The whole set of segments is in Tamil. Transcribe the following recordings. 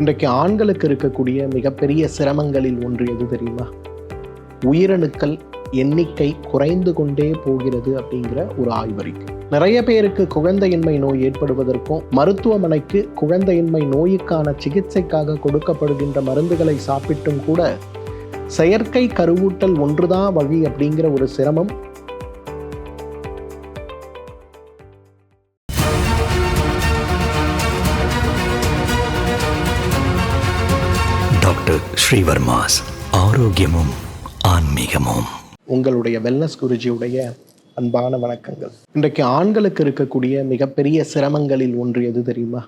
இன்றைக்கு ஆண்களுக்கு இருக்கக்கூடிய மிகப்பெரிய சிரமங்களில் ஒன்று எது தெரியுமா? உயிரணுக்கள் எண்ணிக்கை குறைந்து கொண்டே போகிறது அப்படிங்கிற ஒரு ஆய்வறிக்கை. நிறைய பேருக்கு குழந்தையின்மை நோய் ஏற்படுவதற்கும் மருத்துவமனைக்கு குழந்தையின்மை நோய்க்கான சிகிச்சைக்காக கொடுக்கப்படுகின்ற மருந்துகளை சாப்பிட்டும் கூட செயற்கை கருவூட்டல் ஒன்றுதான் வழி அப்படிங்கிற ஒரு சிரமம் டாக்டர் ஸ்ரீவர்மாஸ். ஆரோக்கியமும் ஆன்மீகமும். உங்களுடைய வெல்னஸ் குருஜியுடைய அன்பான வணக்கங்கள். இன்றைக்கு ஆண்களுக்கு இருக்கக்கூடிய மிகப்பெரிய சிரமங்களில் ஒன்று எது தெரியுமா?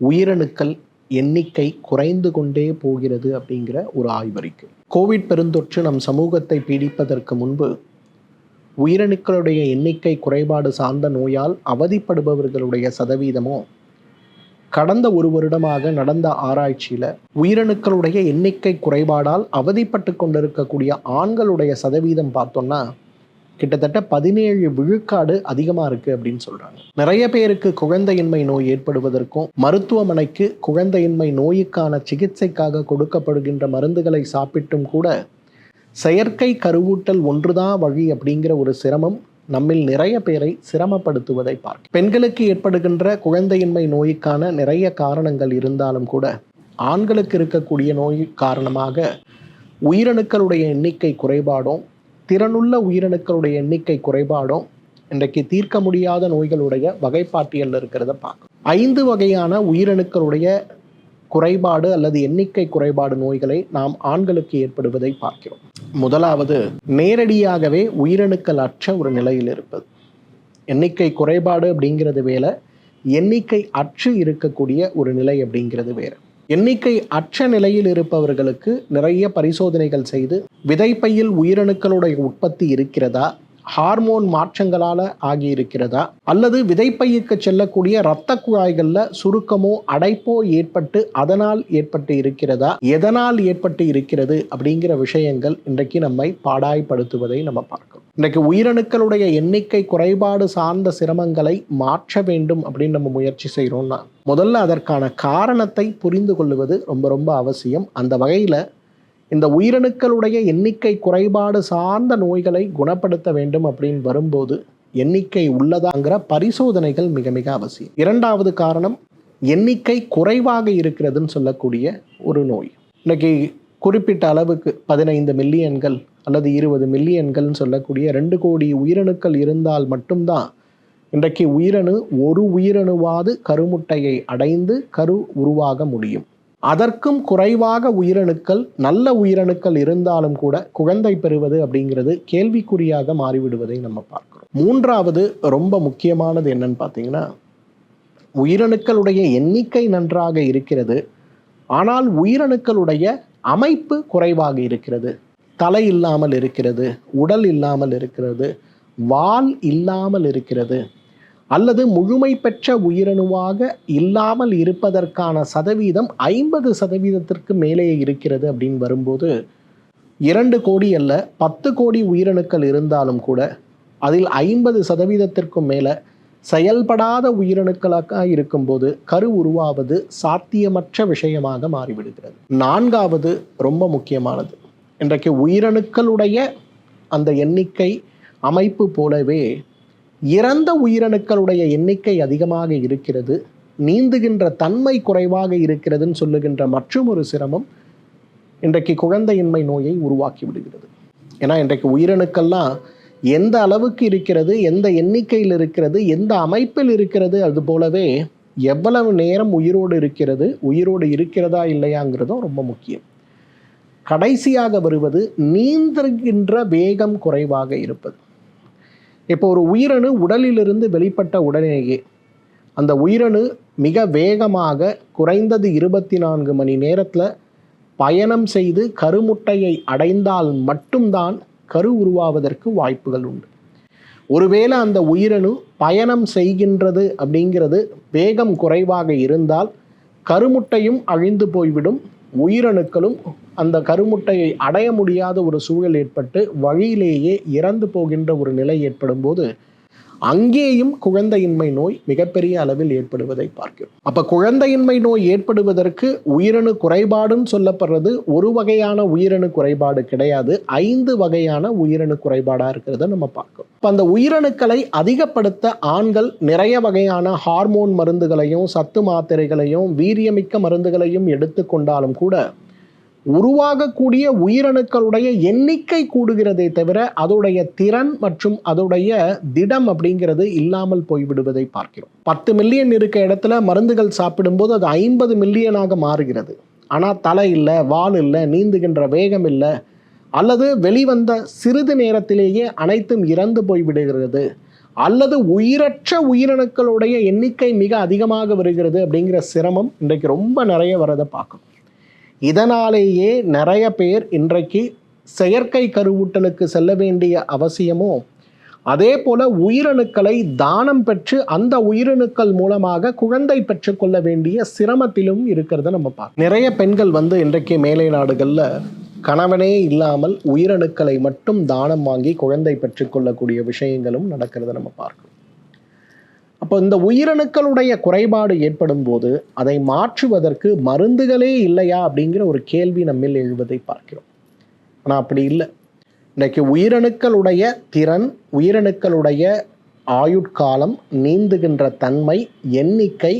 உயிரணுக்கள் எண்ணிக்கை குறைந்து கொண்டே போகிறது அப்படிங்கிற ஒரு ஆய்வறிக்கை கோவிட் பெருந்தொற்று நம் சமூகத்தை பீடிப்பதற்கு முன்பு உயிரணுக்களுடைய எண்ணிக்கை குறைபாடு சார்ந்த நோயால் அவதிப்படுபவர்களுடைய சதவீதமோ கடந்த ஒரு வருடமாக நடந்த ஆராய்ச்சியில் உயிரணுக்களுடைய எண்ணிக்கை குறைபாடால் அவதிப்பட்டு கொண்டிருக்கக்கூடிய ஆண்களுடைய சதவீதம் பார்த்தோம்னா கிட்டத்தட்ட பதினேழு விழுக்காடு அதிகமாக இருக்குது அப்படின்னு சொல்கிறாங்க நிறைய பேருக்கு குழந்தையின்மை நோய் ஏற்படுவதற்கும் மருத்துவமனைக்கு குழந்தையின்மை நோய்க்கான சிகிச்சைக்காக கொடுக்கப்படுகின்ற மருந்துகளை சாப்பிட்டும் கூட செயற்கை கருவூட்டல் ஒன்றுதான் வழி அப்படிங்கிற ஒரு சிரமம் நம்மில் நிறைய பேரை சிரமப்படுத்துவதை பார்க்க. பெண்களுக்கு ஏற்படுகின்ற குழந்தையின்மை நோய்க்கான நிறைய காரணங்கள் இருந்தாலும் கூட ஆண்களுக்கு இருக்கக்கூடிய நோய் காரணமாக உயிரணுக்களுடைய எண்ணிக்கை குறைபாடும் திறனுள்ள உயிரணுக்களுடைய எண்ணிக்கை குறைபாடும் இன்றைக்கு தீர்க்க முடியாத நோய்களுடைய வகைப்பாட்டியல் இருக்கிறத பார்க்கணும் ஐந்து வகையான உயிரணுக்களுடைய குறைபாடு அல்லது எண்ணிக்கை குறைபாடு நோய்களை நாம் ஆண்களுக்கு ஏற்படுவதை பார்க்கிறோம். முதலாவது நேரடியாகவே உயிரணுக்கள் அற்ற ஒரு நிலையில் இருப்பது. எண்ணிக்கை குறைபாடு அப்படிங்கிறது வேலை எண்ணிக்கை அற்று இருக்கக்கூடிய ஒரு நிலை அப்படிங்கிறது வேறு. எண்ணிக்கை அற்ற நிலையில் இருப்பவர்களுக்கு நிறைய பரிசோதனைகள் செய்து விதைப்பையில் உயிரணுக்களுடைய உற்பத்தி இருக்கிறதா? ஹார்மோன் மாற்றங்களால் ஆகியிருக்கிறதா? அல்லது விதைப்பையுக்கு செல்லக்கூடிய இரத்த குழாய்களில் சுருக்கமோ அடைப்போ ஏற்பட்டு அதனால் ஏற்பட்டு இருக்கிறதா? எதனால் ஏற்பட்டு இருக்கிறது? அப்படிங்கிற விஷயங்கள் இன்றைக்கு நம்மை பாடாய்படுத்துவதை நம்ம பார்க்கிறோம். இன்றைக்கு உயிரணுக்களுடைய எண்ணிக்கை குறைபாடு சார்ந்த சிரமங்களை மாற்ற வேண்டும் அப்படின்னு நம்ம முயற்சி செய்கிறோம்னா முதல்ல அதற்கான காரணத்தை புரிந்து கொள்வது ரொம்ப ரொம்ப அவசியம். அந்த வகையில் இந்த உயிரணுக்களுடைய எண்ணிக்கை குறைபாடு சார்ந்த நோய்களை குணப்படுத்த வேண்டும் அப்படின்னு வரும்போது எண்ணிக்கை உள்ளதாங்கிற பரிசோதனைகள் மிக மிக அவசியம். இரண்டாவது காரணம் எண்ணிக்கை குறைவாக இருக்கிறதுன்னு சொல்லக்கூடிய ஒரு நோய். இன்னைக்கு குறிப்பிட்ட அளவுக்கு பதினைந்து மில்லியன்கள் அல்லது இருபது மில்லியன்கள்னு சொல்லக்கூடிய ரெண்டு கோடி உயிரணுக்கள் இருந்தால் மட்டும்தான் இன்றைக்கு உயிரணு ஒரு உயிரணுவாது கருமுட்டையை அடைந்து கரு உருவாக முடியும். அதற்கும் குறைவாக உயிரணுக்கள் நல்ல உயிரணுக்கள் இருந்தாலும் கூட குழந்தை பெறுவது அப்படிங்கிறது கேள்விக்குறியாக மாறிவிடுவதை நம்ம பார்க்கிறோம். மூன்றாவது ரொம்ப முக்கியமானது என்னன்னு பார்த்தீங்கன்னா உயிரணுக்களுடைய எண்ணிக்கை நன்றாக இருக்கிறது. ஆனால் உயிரணுக்களுடைய அமைப்பு குறைவாக இருக்கிறது. தலை இல்லாமல் இருக்கிறது உடல் இல்லாமல் இருக்கிறது வால் இல்லாமல் இருக்கிறது. அல்லது முழுமை பெற்ற உயிரணுவாக இல்லாமல் இருப்பதற்கான சதவீதம் ஐம்பது சதவீதத்திற்கு மேலே இருக்கிறது அப்படின்னு வரும்போது இரண்டு கோடி அல்ல பத்து கோடி உயிரணுக்கள் இருந்தாலும் கூட அதில் ஐம்பது சதவீதத்திற்கும் மேலே செயல்படாத உயிரணுக்களாக இருக்கும்போது கரு உருவாவது சாத்தியமற்ற விஷயமாக மாறிவிடுகிறது. நான்காவது ரொம்ப முக்கியமானது. இன்றைக்கு உயிரணுக்களுடைய அந்த எண்ணிக்கை அமைப்பு போலவே இறந்த உயிரணுக்களுடைய எண்ணிக்கை அதிகமாக இருக்கிறது நீந்துகின்ற தன்மை குறைவாக இருக்கிறதுன்னு சொல்லுகின்ற மற்றும் ஒரு சிரமம் இன்றைக்கு குழந்தையின்மை நோயை உருவாக்கி விடுகிறது. ஏன்னா இன்றைக்கு உயிரணுக்கள்லாம் எந்த அளவுக்கு இருக்கிறது எந்த எண்ணிக்கையில் இருக்கிறது எந்த அமைப்பில் இருக்கிறது அது போலவே எவ்வளவு நேரம் உயிரோடு இருக்கிறது உயிரோடு இருக்கிறதா இல்லையாங்கிறதும் ரொம்ப முக்கியம். கடைசியாக வருவது நீந்துகின்ற வேகம் குறைவாக இருப்பது. இப்போ ஒரு உயிரணு உடலிலிருந்து வெளிப்பட்ட உடனேயே அந்த உயிரணு மிக வேகமாக குறைந்தது இருபத்தி நான்கு மணி நேரத்தில் பயணம் செய்து கருமுட்டையை அடைந்தால் மட்டும்தான் கரு உருவாவதற்கு வாய்ப்புகள் உண்டு. ஒருவேளை அந்த உயிரணு பயணம் செய்கின்றது அப்படிங்கிறது வேகம் குறைவாக இருந்தால் கருமுட்டையும் அழிந்து போய்விடும். உயிரணுக்களும் அந்த கருமுட்டையை அடைய முடியாத ஒரு சூழல் ஏற்பட்டு வழியிலேயே இறந்து போகின்ற ஒரு நிலை ஏற்படும் போது அங்கேயும் குழந்தையின்மை நோய் மிகப்பெரிய அளவில் ஏற்படுவதை பார்க்கிறோம். அப்ப குழந்தையின்மை நோய் ஏற்படுவதற்கு உயிரணு குறைபாடுன்னு சொல்லப்படுறது ஒரு வகையான உயிரணு குறைபாடு கிடையாது. ஐந்து வகையான உயிரணு குறைபாடா இருக்கிறத நம்ம பார்க்கிறோம். இப்போ அந்த உயிரணுக்களை அதிகப்படுத்த ஆண்கள் நிறைய வகையான ஹார்மோன் மருந்துகளையும் சத்து மாத்திரைகளையும் வீரியமிக்க மருந்துகளையும் எடுத்துக்கொண்டாலும் கூட உருவாகக்கூடிய உயிரணுக்களுடைய எண்ணிக்கை கூடுகிறதே தவிர அதோடைய திறன் மற்றும் அதோடைய திடம் அப்படிங்கிறது இல்லாமல் போய்விடுவதை பார்க்கிறோம். பத்து மில்லியன் இருக்க இடத்துல மருந்துகள் சாப்பிடும்போது அது ஐம்பது மில்லியனாக மாறுகிறது. ஆனால் தலை இல்லை வால் இல்லை நீந்துகின்ற வேகம் இல்லை அல்லது வெளிவந்த சிறிது நேரத்திலேயே அனைத்தும் இறந்து போய்விடுகிறது. அல்லது உயிரற்ற உயிரணுக்களுடைய எண்ணிக்கை மிக அதிகமாக வருகிறது அப்படிங்கிற சிரமம் இன்றைக்கு ரொம்ப நிறைய வரதை பார்க்கணும் இதனாலேயே நிறைய பேர் இன்றைக்கு செயற்கை கருவூட்டலுக்கு செல்ல வேண்டிய அவசியமோ? அதே போல உயிரணுக்களை தானம் பெற்று அந்த உயிரணுக்கள் மூலமாக குழந்தை பெற்றுக்கொள்ள வேண்டிய சிரமத்திலும் இருக்கிறத நம்ம பார்க்கணும். நிறைய பெண்கள் வந்து இன்றைக்கு மேலை நாடுகளில் கணவனே இல்லாமல் உயிரணுக்களை மட்டும் தானம் வாங்கி குழந்தை பெற்றுக்கொள்ளக்கூடிய விஷயங்களும் நடக்கிறத நம்ம பார்க்கணும். அப்போ இந்த உயிரணுக்களுடைய குறைபாடு ஏற்படும் போது அதை மாற்றுவதற்கு மருந்துகளே இல்லையா அப்படிங்கிற ஒரு கேள்வி நம்மில் எழுவதை பார்க்கிறோம். ஆனால் அப்படி இல்லை. இன்றைக்கு உயிரணுக்களுடைய திறன் உயிரணுக்களுடைய ஆயுட்காலம் நீந்துகின்ற தன்மை எண்ணிக்கை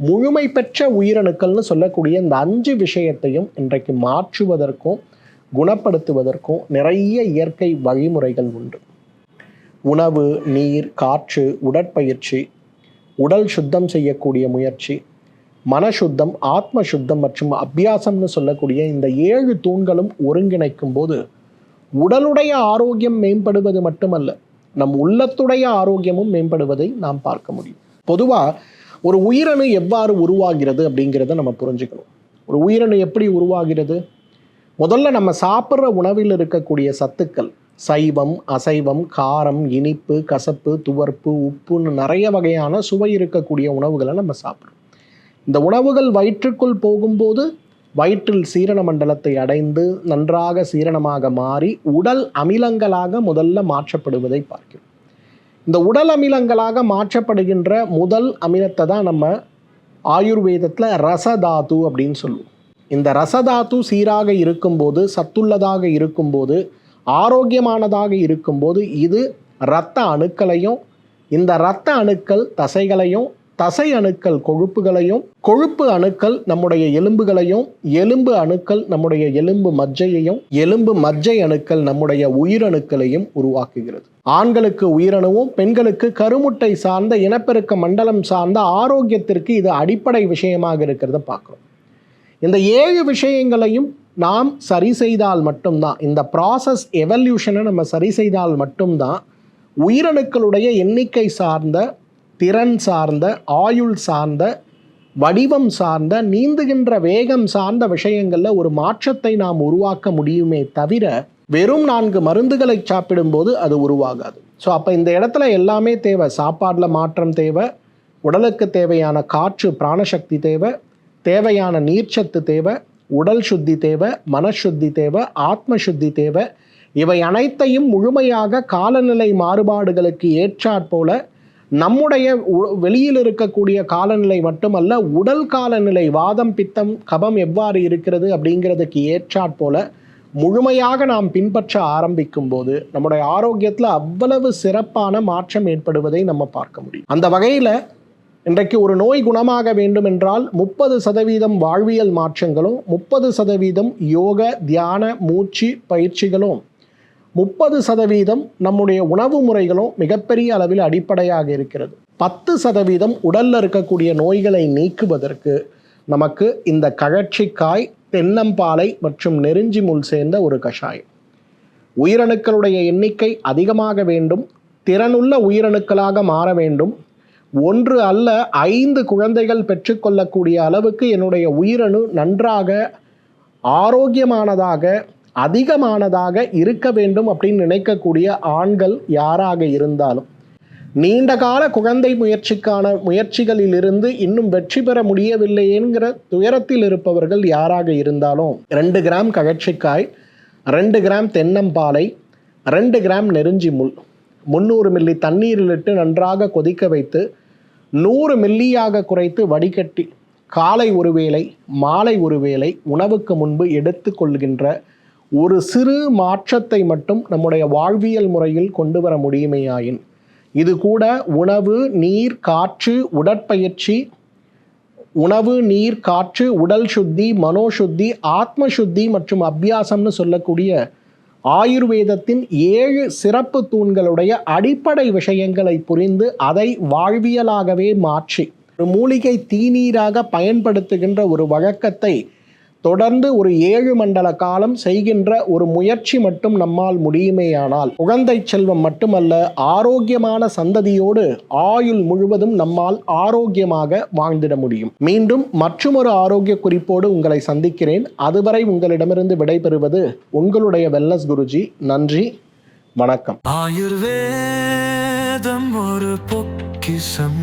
முழுமை பெற்ற உயிரணுக்கள்னு சொல்லக்கூடிய இந்த அஞ்சு விஷயத்தையும் இன்றைக்கு மாற்றுவதற்கும் குணப்படுத்துவதற்கும் நிறைய இயற்கை வழிமுறைகள் உண்டு. உணவு நீர் காற்று உடற்பயிற்சி உடல் சுத்தம் செய்யக்கூடிய முயற்சி மனசுத்தம் ஆத்ம சுத்தம் மற்றும் அபியாசம்னு சொல்லக்கூடிய இந்த ஏழு தூண்களும் ஒருங்கிணைக்கும் போது உடலுடைய ஆரோக்கியம் மேம்படுவது மட்டுமல்ல நம் உள்ளத்துடைய ஆரோக்கியமும் மேம்படுவதை நாம் பார்க்க முடியும். பொதுவாக ஒரு உயிரணு எவ்வாறு உருவாகிறது அப்படிங்கிறத நம்ம புரிஞ்சுக்கணும். ஒரு உயிரணு எப்படி உருவாகிறது? முதல்ல நம்ம சாப்பிட்ற உணவில் இருக்கக்கூடிய சத்துக்கள் சைவம் அசைவம் காரம் இனிப்பு கசப்பு துவர்ப்பு உப்புன்னு நிறைய வகையான சுவை இருக்கக்கூடிய உணவுகளை நம்ம சாப்பிட்றோம். இந்த உணவுகள் வயிற்றுக்குள் போகும்போது வயிற்றில் சீரண மண்டலத்தை அடைந்து நன்றாக சீரணமாக மாறி உடல் அமிலங்களாக முதல்ல மாற்றப்படுவதை பார்க்கிறோம். இந்த உடல் அமிலங்களாக மாற்றப்படுகின்ற முதல் அமிலத்தை தான் நம்ம ஆயுர்வேதத்தில் ரசதாத்து அப்படின்னு சொல்லுவோம். இந்த ரசதாத்து சீராக இருக்கும்போது சத்துள்ளதாக இருக்கும்போது ஆரோக்கியமானதாக இருக்கும்போது இது இரத்த அணுக்களையும் இந்த இரத்த அணுக்கள் தசைகளையும் தசை அணுக்கள் கொழுப்புகளையும் கொழுப்பு அணுக்கள் நம்முடைய எலும்புகளையும் எலும்பு அணுக்கள் நம்முடைய எலும்பு மஜ்ஜையையும் எலும்பு மஜ்ஜை அணுக்கள் நம்முடைய உயிரணுக்களையும் உருவாக்குகிறது. ஆண்களுக்கு உயிரணுவும் பெண்களுக்கு கருமுட்டை சார்ந்த இனப்பெருக்க மண்டலம் சார்ந்த ஆரோக்கியத்திற்கு இது அடிப்படை விஷயமாக இருக்கிறத பார்க்குறோம். இந்த ஏழு விஷயங்களையும் நாம் சரி செய்தால் மட்டும்தான் இந்த ப்ராசஸ் எவல்யூஷனை நம்ம சரி செய்தால் மட்டும்தான் உயிரணுக்களுடைய எண்ணிக்கை சார்ந்த திறன் சார்ந்த ஆயுள் சார்ந்த வடிவம் சார்ந்த நீந்துகின்ற வேகம் சார்ந்த விஷயங்களில் ஒரு மாற்றத்தை நாம் உருவாக்க முடியுமே தவிர வெறும் நான்கு மருந்துகளை சாப்பிடும்போது அது உருவாகாது. ஸோ அப்போ இந்த இடத்துல எல்லாமே தேவை. சாப்பாடில் மாற்றம் தேவை உடலுக்கு தேவையான காற்று பிராணசக்தி தேவை தேவையான நீர்ச்சத்து தேவை உடல் சுத்தி தேவை மனசுத்தி தேவை ஆத்ம சுத்தி தேவை இவை அனைத்தையும் முழுமையாக காலநிலை மாறுபாடுகளுக்கு ஏற்றாற்போல நம்முடைய உ- வெளியில் இருக்கக்கூடிய காலநிலை மட்டுமல்ல உடல் காலநிலை வாதம் பித்தம் கபம் எவ்வாறு இருக்கிறது அப்படிங்கிறதுக்கு ஏற்றாற்போல முழுமையாக நாம் பின்பற்ற ஆரம்பிக்கும் போது நம்முடைய ஆரோக்கியத்தில் அவ்வளவு சிறப்பான மாற்றம் ஏற்படுவதை நம்ம பார்க்க முடியும். அந்த வகையில் இன்றைக்கு ஒரு நோய் குணமாக வேண்டும் என்றால் முப்பது சதவீதம் வாழ்வியல் மாற்றங்களும் முப்பது சதவீதம் யோக தியான மூச்சு பயிற்சிகளும் முப்பது சதவீதம் நம்முடைய உணவு முறைகளும் மிகப்பெரிய அளவில் அடிப்படையாக இருக்கிறது. பத்து சதவீதம் உடலில் இருக்கக்கூடிய நோய்களை நீக்குவதற்கு நமக்கு இந்த கழற்சிக்காய் தென்னம்பாலை மற்றும் நெருஞ்சி முள் சேர்ந்த ஒரு கஷாயம். உயிரணுக்களுடைய எண்ணிக்கை அதிகமாக வேண்டும் திறனுள்ள உயிரணுக்களாக மாற வேண்டும் ஒன்று அல்ல ஐந்து குழந்தைகள் பெற்றுக்கொள்ளக்கூடிய அளவுக்கு என்னுடைய உயிரணு நன்றாக ஆரோக்கியமானதாக அதிகமானதாக இருக்க வேண்டும் அப்படின்னு நினைக்கக்கூடிய ஆண்கள் யாராக இருந்தாலும். நீண்ட கால குழந்தை முயற்சிக்கான முயற்சிகளிலிருந்து இன்னும் வெற்றி பெற முடியவில்லைங்கிற துயரத்தில் இருப்பவர்கள் யாராக இருந்தாலும். ரெண்டு கிராம் ககட்சிக்காய் ரெண்டு கிராம் தென்னம்பாலை ரெண்டு கிராம் நெருஞ்சி முள். முந்நூறு மில்லி தண்ணீரில் இட்டு நன்றாக கொதிக்க வைத்து நூறு மில்லியாக குறைத்து வடிகட்டி காலை ஒரு வேளை மாலை ஒரு வேளை உணவுக்கு முன்பு எடுத்துக்கொள்கின்ற ஒரு சிறு மாற்றத்தை மட்டும் நம்முடைய வாழ்வியல் முறையில் கொண்டு வர முடியுமேயாயின் இது கூட உணவு நீர் காற்று உடற்பயிற்சி உணவு நீர் காற்று உடல் சுத்தி மனோசுத்தி ஆத்ம சுத்தி மற்றும் அபியாசம்னு சொல்லக்கூடிய ஆயுர்வேதத்தின் ஏழு சிறப்பு தூண்களுடைய அடிப்படை விஷயங்களை புரிந்து அதை வாழ்வியலாகவே மாற்றி ஒரு மூலிகை தீநீராக பயன்படுத்துகின்ற ஒரு வழக்கத்தை தொடர்ந்து ஒரு ஏழு மண்டல காலம் செய்கின்ற ஒரு முயற்சி மட்டும் நம்மால் முடியுமேயானால் குழந்தை செல்வம் மட்டுமல்ல ஆரோக்கியமான சந்ததியோடு ஆயுள் முழுவதும் நம்மால் ஆரோக்கியமாக வாழ்ந்திட முடியும். மீண்டும் மற்றொரு ஆரோக்கிய குறிப்போடு உங்களை சந்திக்கிறேன். அதுவரை உங்களிடமிருந்து விடைபெறுவது உங்களுடைய வெல்லஸ் குருஜி. நன்றி வணக்கம். ஆயுர்வேதம் ஒரு பொக்கிசம்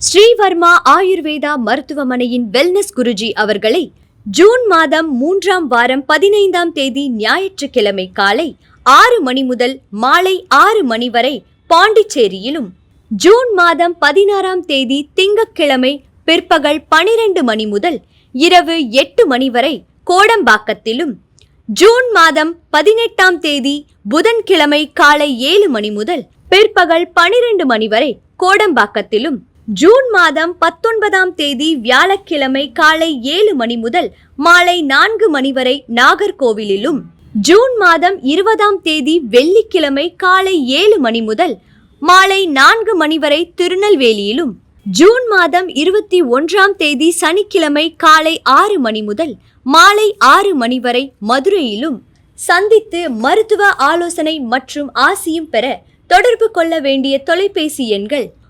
ஸ்ரீவர்மா ஆயுர்வேதா மருத்துவமனையின் வெல்னஸ் குருஜி அவர்களை ஜூன் மாதம் மூன்றாம் வாரம் பதினைந்தாம் தேதி ஞாயிற்றுக்கிழமை காலை ஆறு மணி முதல் மாலை ஆறு மணி வரை பாண்டிச்சேரியிலும் ஜூன் மாதம் பதினாறாம் தேதி திங்கட்கிழமை பிற்பகல் பனிரெண்டு மணி முதல் இரவு எட்டு மணி வரை கோடம்பாக்கத்திலும் ஜூன் மாதம் பதினெட்டாம் தேதி புதன்கிழமை காலை ஏழு மணி முதல் பிற்பகல் பனிரெண்டு மணி வரை கோடம்பாக்கத்திலும் ஜூன் மாதம் பத்தொன்பதாம் தேதி வியாழக்கிழமை காலை ஏழு மணி முதல் மாலை நான்கு மணி வரை நாகர்கோவிலிலும். ஜூன் மாதம் இருபதாம் தேதி வெள்ளிக்கிழமை காலை ஏழு மணி முதல் மாலை நான்கு மணி வரை திருநெல்வேலியிலும். ஜூன் மாதம் இருபத்தி ஒன்றாம் தேதி சனிக்கிழமை காலை ஆறு மணி முதல் மாலை ஆறு மணி வரை மதுரையிலும். சந்தித்து மருத்துவ ஆலோசனை மற்றும் ஆசியும் பெற தொடர்பு கொள்ள வேண்டிய தொலைபேசி எண்கள்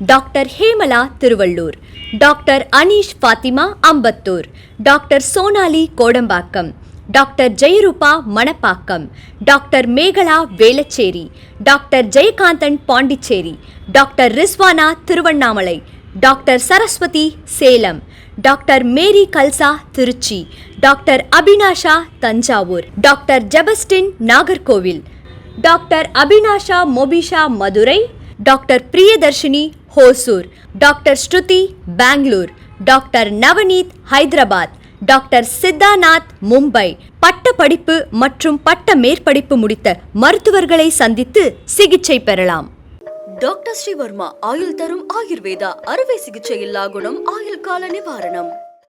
doctor Hemala Thiruvallur doctor Aneesh Fathima Ambattur doctor Sonali Kodambakkam doctor Jayarooba Manappakkam doctor Megala Velachery doctor Jayakanthan Pondicherry doctor Rizwana Tiruvannamalai doctor Saraswathi Salem doctor Mary Kalsa Trichy doctor Abinasha Thanjavur doctor Jebastin Nagercoil doctor Abinasha Mobisha Madurai doctor Priyadharshini Hosur doctor Shruti Bangalore doctor Navaneeth Hyderabad doctor Siddhanath Mumbai. பட்ட படிப்பு மற்றும் பட்ட மேற்படிப்பு முடித்த மருத்துவர்களை சந்தித்து சிகிச்சை பெறலாம். டாக்டர் ஸ்ரீவர்மா ஆயுள் தரும் ஆயுர்வேதா அறுவை சிகிச்சை இல்லா குணம் ஆயுள் கால நிவாரணம்.